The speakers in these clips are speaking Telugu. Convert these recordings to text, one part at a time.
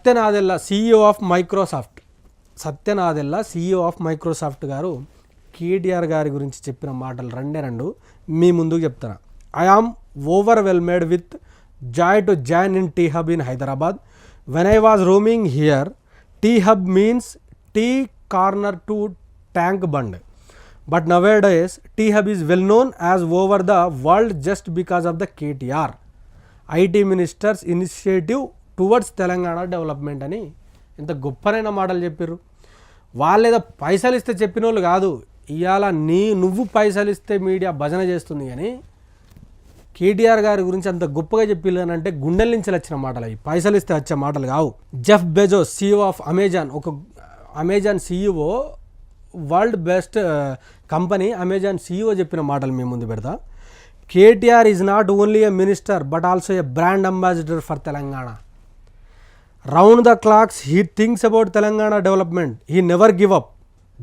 Satya Nadella CEO of Microsoft Satya Nadella CEO of Microsoft garu KTR గారి గురించి చెప్పిన మాటలు రెండే రెండు. మీ ముందుకు చెప్తాను I well overwhelmed with joy to join in T hub in Hyderabad when I was roaming here T hub means tea corner to Tank Bund but nowadays T hub is well known as over the world just because of the KTR IT minister's initiative towards Telangana development అని ఇంత గొప్పనైన మాటలు చెప్పారు వాళ్ళేదో పైసలు ఇస్తే చెప్పిన వాళ్ళు కాదు ఇవాళ నీ నువ్వు పైసలు ఇస్తే మీడియా భజన చేస్తుంది కానీ కేటీఆర్ గారి గురించి అంత గొప్పగా చెప్పిల్లు అని అంటే గుండెల నుంచి వచ్చిన మాటలు అవి. పైసలు ఇస్తే వచ్చే మాటలు కావు. Jeff Bezos CEO of Amazon ఒక Amazon CEO world best company Amazon CEO చెప్పిన మాటలు మేము ముందు పెడతా. KTR is not only a minister but also a brand ambassador for Telangana round the clocks he thinks about Telangana development he never give up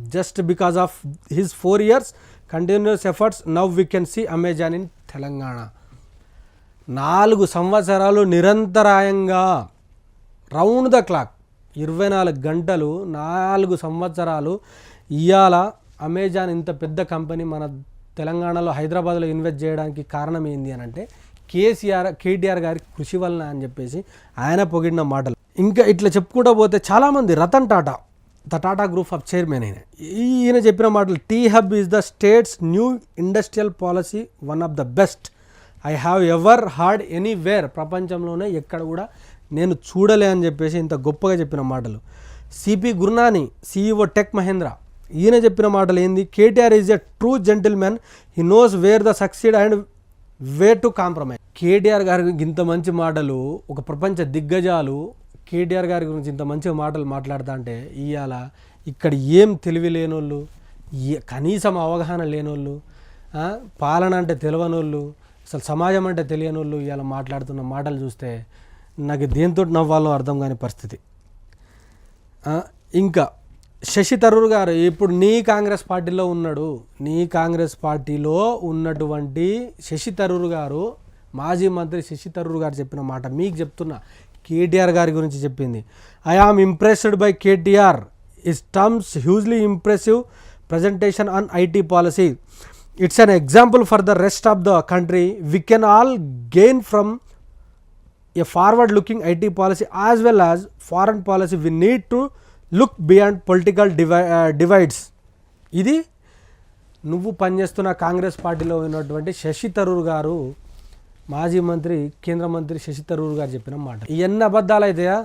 just because of his four years continuous efforts now we can see Amazon in Telangana నాలుగు సంవత్సరాలు నిరంతరాయంగా రౌండ్ ద క్లాక్ ఇరవై నాలుగు గంటలు నాలుగు సంవత్సరాలు ఇవాళ అమెజాన్ ఇంత పెద్ద కంపెనీ మన తెలంగాణలో హైదరాబాద్లో ఇన్వెస్ట్ చేయడానికి కారణం ఏంది అని అంటే కేసీఆర్ కేటీఆర్ గారి కృషి వలన అని చెప్పేసి ఆయన పొగిడిన మాటలు. ఇంకా ఇట్లా చెప్పుకుంటూ పోతే చాలామంది Ratan Tata the Tata group of chairman అయిన ఈయన చెప్పిన మాటలు T hub is the state's new industrial policy one of the best. I have ever heard anywhere. ప్రపంచంలోనే ఎక్కడ కూడా నేను చూడలే అని చెప్పేసి ఇంత గొప్పగా చెప్పిన మాటలు. CP Gurnani CEO tech Mahindra. ఈయన చెప్పిన మాటలు ఏంది? KTR is a true gentleman. He knows where the succeed and way to compromise. KTR గారికి ఇంత మంచి మాటలు ఒక ప్రపంచ దిగ్గజాలు కేటీఆర్ గారి గురించి ఇంత మంచి మాటలు మాట్లాడుతా అంటే ఇవాళ ఇక్కడ ఏం తెలివి లేనోళ్ళు కనీసం అవగాహన లేనోళ్ళు పాలన అంటే తెలియనోళ్ళు అసలు సమాజం అంటే తెలియనోళ్ళు ఇవాళ మాట్లాడుతున్న మాటలు చూస్తే నాకు దేంతో నవ్వాలో అర్థం కాని పరిస్థితి. ఇంకా శశి తరూర్ గారు ఇప్పుడు నీ కాంగ్రెస్ పార్టీలో ఉన్నాడు. నీ కాంగ్రెస్ పార్టీలో ఉన్నటువంటి శశి తరూర్ గారు మాజీ మంత్రి శశి తరూర్ గారు చెప్పిన మాట మీకు చెప్తున్నా. కేటీఆర్ గారి గురించి చెప్పింది. I am impressed by KTR. His terms hugely impressive presentation on IT policy it's an example for the rest of the country we can all gain from a forward looking IT policy as well as foreign policy we need to look beyond political divi divides ఇది నువ్వు పనిచేస్తున్న కాంగ్రెస్ పార్టీలో ఉన్నటువంటి శశి తరూర్ గారు మాజీ మంత్రి కేంద్ర మంత్రి శశి తరూర్ గారు చెప్పిన మాట. ఇవన్నీ అబద్ధాలు అయితాయా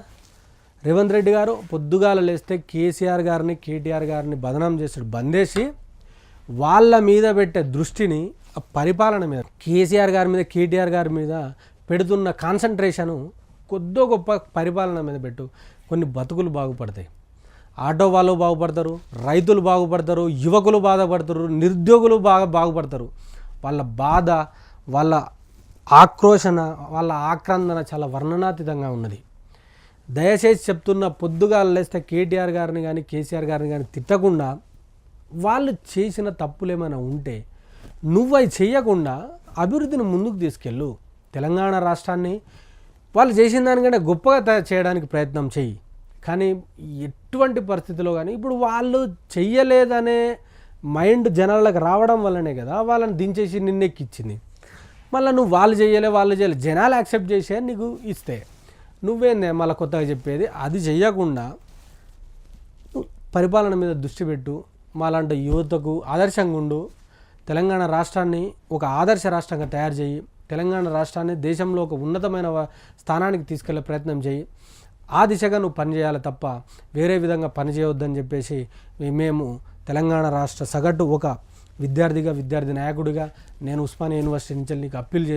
రేవంత్ రెడ్డి గారు పొద్దుగాల లేస్తే కేసీఆర్ గారిని కేటీఆర్ గారిని బదనాం చేసాడు బందేసి వాళ్ళ మీద పెట్టే దృష్టిని ఆ పరిపాలన మీద కేసీఆర్ గారి మీద కేటీఆర్ గారి మీద పెడుతున్న కాన్సన్ట్రేషను కొద్దో గొప్ప పరిపాలన మీద పెట్టు. కొన్ని బతుకులు బాగుపడతాయి. ఆటో వాళ్ళు బాగుపడతారు రైతులు బాగుపడతారు యువకులు బాధపడతారు నిరుద్యోగులు బాగా బాగుపడతారు. వాళ్ళ బాధ వాళ్ళ ఆక్రోషణ వాళ్ళ ఆక్రందన చాలా వర్ణనాతీతంగా ఉన్నది. దయచేసి చెప్తున్న పొద్దుగా లేస్తే కేటీఆర్ గారిని కానీ కేసీఆర్ గారిని కానీ తిట్టకుండా వాళ్ళు చేసిన తప్పులు ఏమైనా ఉంటే నువ్వు అవి చేయకుండా అభివృద్ధిని ముందుకు తీసుకెళ్ళు. తెలంగాణ రాష్ట్రాన్ని వాళ్ళు చేసిన దానికంటే గొప్పగా తయారు చేయడానికి ప్రయత్నం చెయ్యి. కానీ ఎటువంటి పరిస్థితిలో కానీ ఇప్పుడు వాళ్ళు చెయ్యలేదనే మైండ్ జనాలకు రావడం వల్లనే కదా వాళ్ళని దించేసి నిన్నెక్కిచ్చింది. మళ్ళీ నువ్వు వాళ్ళు చేయలే వాళ్ళు చేయలే జనాలు యాక్సెప్ట్ చేసే నీకు ఇస్తే. నువ్వేందే మళ్ళీ కొత్తగా చెప్పేది? అది చేయకుండా పరిపాలన మీద దృష్టి పెట్టు. మాలాంటి యువతకు ఆదర్శంగా ఉండు. తెలంగాణ రాష్ట్రాన్ని ఒక ఆదర్శ రాష్ట్రంగా తయారు చేయి తెలంగాణ రాష్ట్రాన్ని దేశంలో ఒక ఉన్నతమైన స్థానానికి తీసుకెళ్ళే ప్రయత్నం చేయి ఆ దిశగా నువ్వు పనిచేయాలి తప్ప వేరే విధంగా పని చేయవద్దని చెప్పేసి మేము తెలంగాణ రాష్ట్ర సగటు ఒక విద్యార్థిగా విద్యార్థి నాయకుడిగా నేను ఉస్మానియా యూనివర్సిటీ నుంచి నీకు అప్పీల్ చేసి